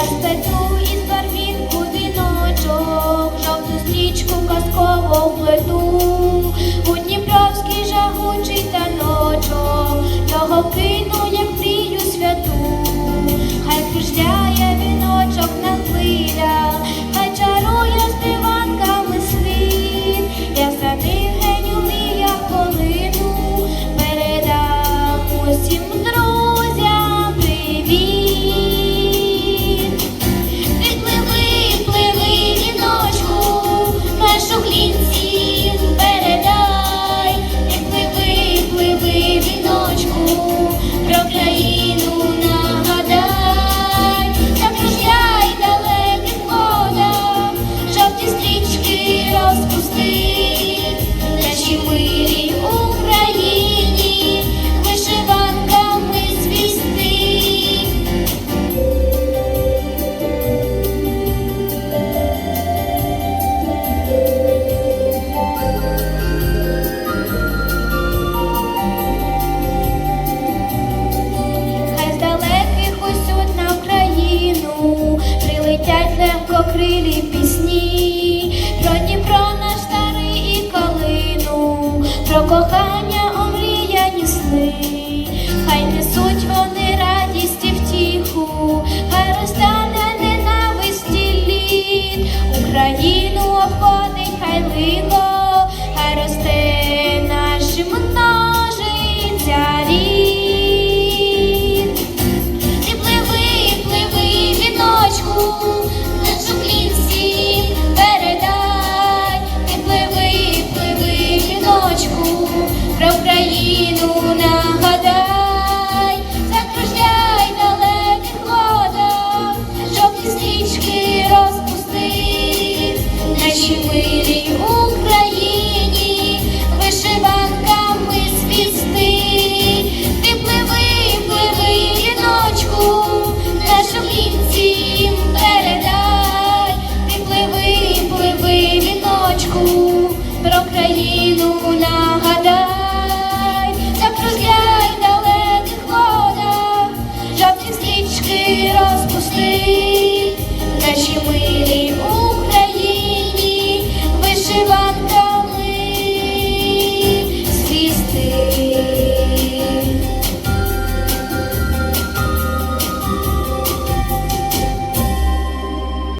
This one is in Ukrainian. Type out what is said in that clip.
Я стецю із барвінку диночок, жовту стрічку. крилі пісні, про Дніпро наш старий і калину, про кохання омріяні сни, хай несуть вони радість і втіху, faith that she.